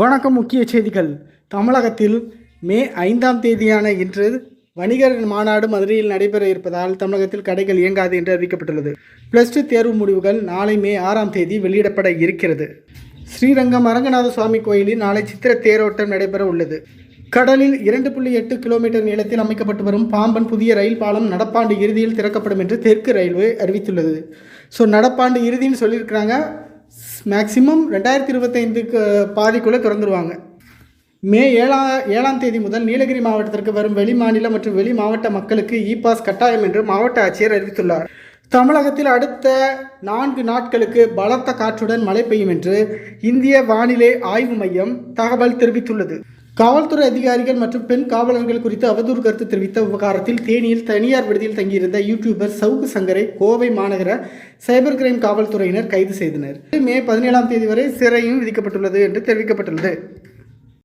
வணக்கம் முக்கிய செய்திகள். தமிழகத்தில் மே ஐந்தாம் தேதியான இன்று வணிகர் மாநாடு மதுரையில் நடைபெற இருப்பதால் தமிழகத்தில் கடைகள் இயங்காது என்று அறிவிக்கப்பட்டுள்ளது. பிளஸ் டூ தேர்வு முடிவுகள் நாளை மே ஆறாம் தேதி வெளியிடப்பட இருக்கிறது. ஸ்ரீரங்கம் அரங்கநாத சுவாமி கோயிலில் நாளை சித்திர தேரோட்டம் நடைபெற உள்ளது. கடலில் இரண்டு புள்ளி எட்டு கிலோமீட்டர் நீளத்தில் அமைக்கப்பட்டு வரும் பாம்பன் புதிய ரயில் பாலம் நடப்பாண்டு இறுதியில் திறக்கப்படும் என்று தெற்கு ரயில்வே அறிவித்துள்ளது. ஸோ நடப்பாண்டு இறுதின்னு சொல்லியிருக்கிறாங்க. மேக்சிமம் ரெண்டாயிரத்தி இருபத்தைந்துக்கு பாதிக்குள்ளே திறந்துருவாங்க. மே ஏழாம் ஏழாம் தேதி முதல் நீலகிரி மாவட்டத்திற்கு வரும் வெளி மாநில மற்றும் வெளி மாவட்ட மக்களுக்கு இ பாஸ் கட்டாயம் என்று மாவட்ட ஆட்சியர் அறிவித்துள்ளார். தமிழகத்தில் அடுத்த நான்கு நாட்களுக்கு பலத்த காற்றுடன் மழை பெய்யும் என்று இந்திய வானிலை ஆய்வு மையம் தகவல் தெரிவித்துள்ளது. காவல்துறை அதிகாரிகள் மற்றும் பெண் காவலர்கள் குறித்து அவதூறு கருத்து தெரிவித்த விவகாரத்தில் தேனியில் தனியார் விடுதியில் தங்கியிருந்த யூடியூபர் சவுக்கு சங்கரை கோவை மாநகர சைபர் கிரைம் காவல்துறையினர் கைது செய்தனர். மே பதினேழாம் தேதி வரை சிறையும் விதிக்கப்பட்டுள்ளது என்று தெரிவிக்கப்பட்டுள்ளது.